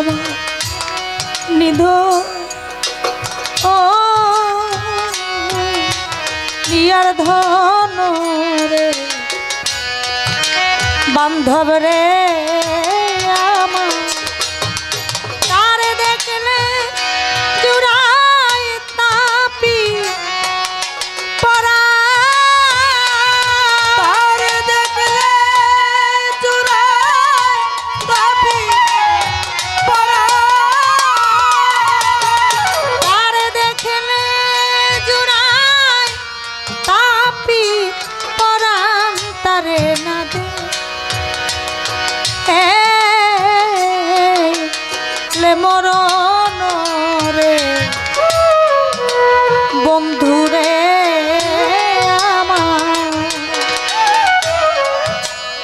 আমার নিধ। ও প্রিয়ার ধন রে বান্ধব রে। মরণ রে। বন্ধু রে আমার।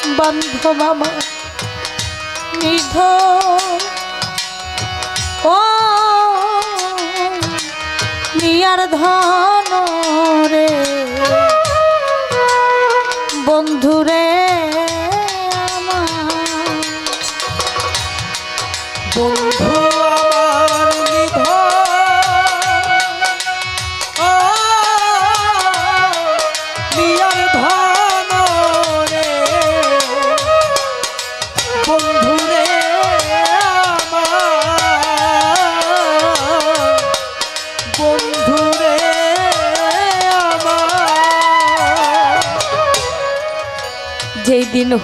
বান্ধব আমার নিধ। ও নিয়ার ধন।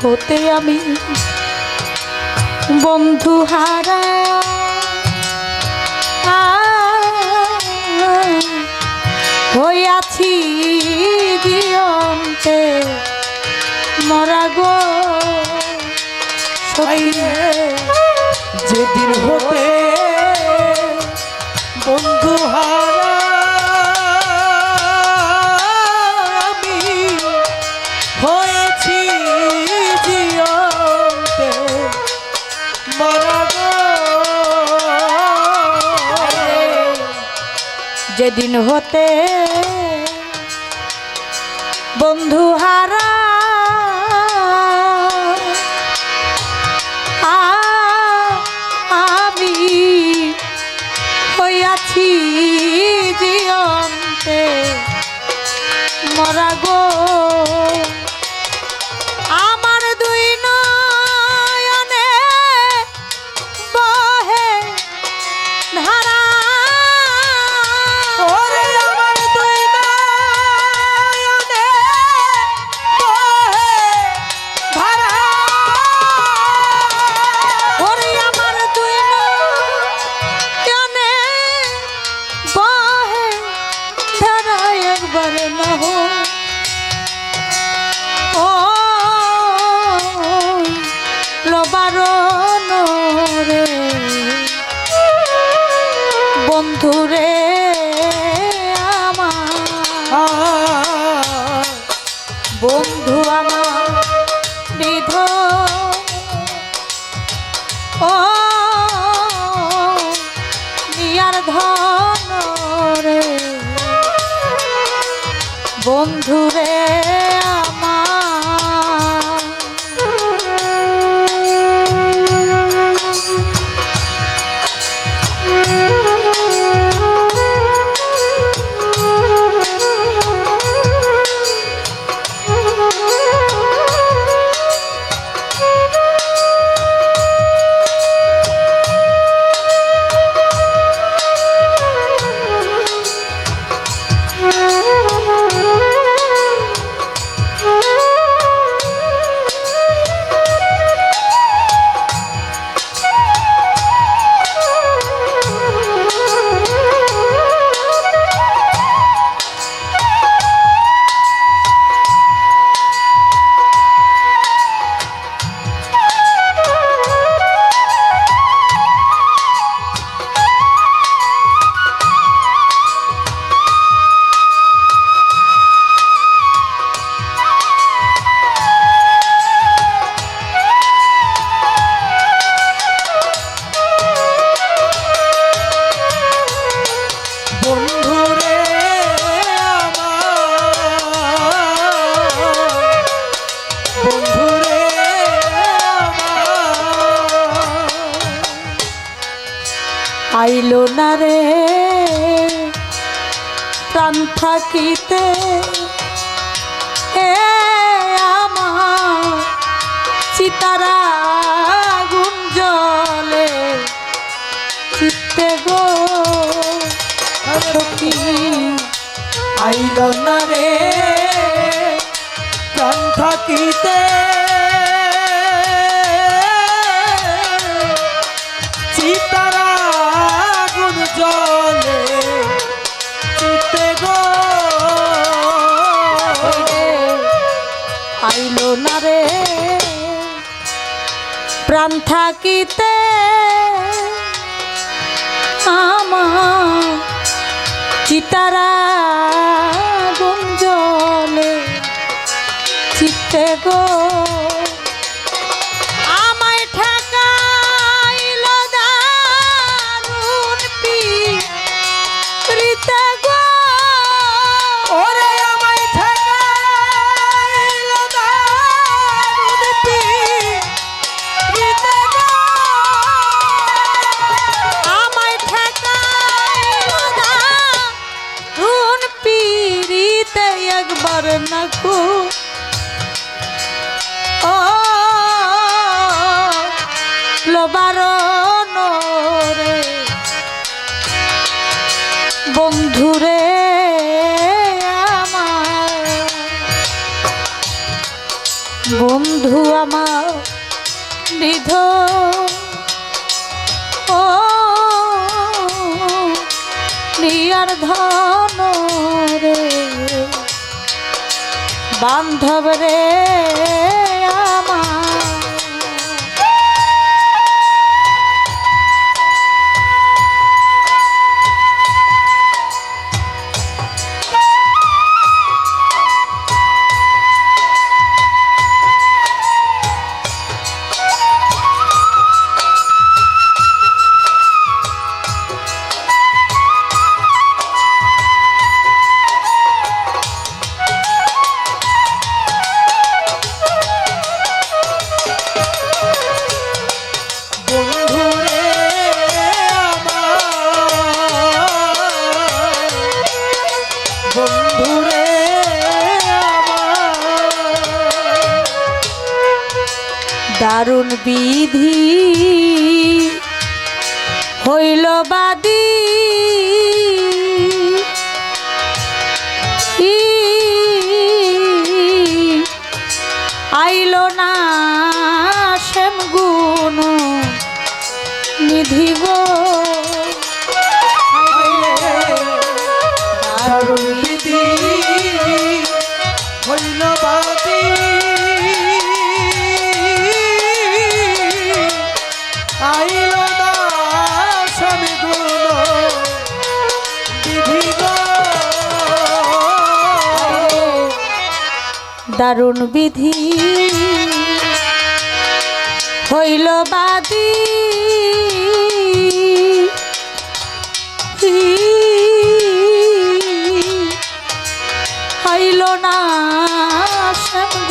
হতে আমি বন্ধু হারা। হইয়াছি জীবনতে মরা গো যেদিন হতে বন্ধু হারা আমি হয়েছি যেদিন হতে বন্ধু হারা আমি হইয়াছি জিয়ন্তে মরা গো। বন্ধু আইলো না রে। প্রাণ থাকিতে এ আমার চিতারা গুণ জলে চিত্তে গো, সখী, আইল না রে। প্রাণ থাকিতে প্রাণ থাকিতে আমার চিতারা গুঞ্জলে চিত্তে গো। একবার নাকু। ও লোবারণ রে বন্ধুরে আমার। বন্ধু আমার নিধ। ও নিয়ার ধন বান্ধব রে। দারুণ বিধি হইল বাদী দারুণ বিধি হইল বাদী। হইল না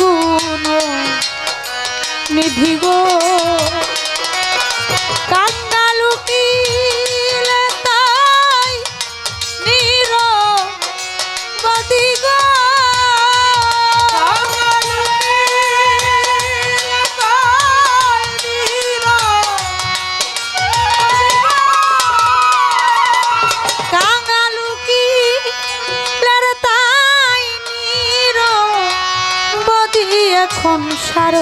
গুণ নিধি গো। কাঙ্গালু এখন সার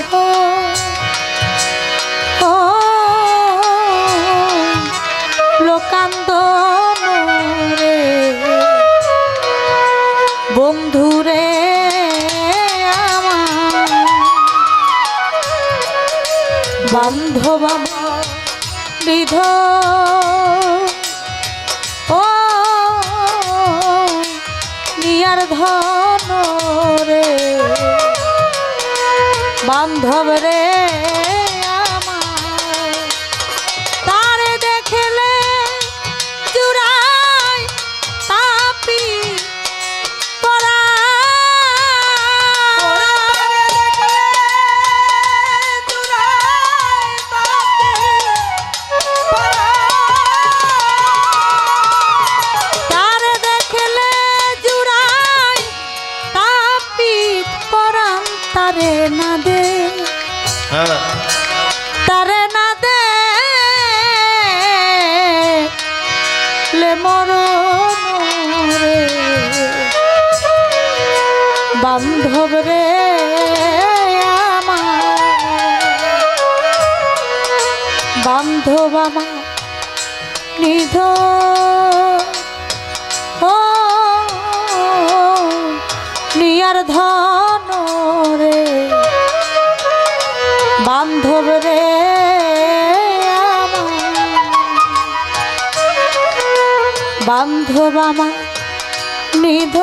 ও লোকান্দ রে। বন্ধুরে বান্ধব বিধ। ও নিয়ার ধন। বান্ধব রে বান্ধব রে বান্ধব আমার নিধ। নিয়ার ধন রে। বান্ধব রে বান্ধব আমার নিধ।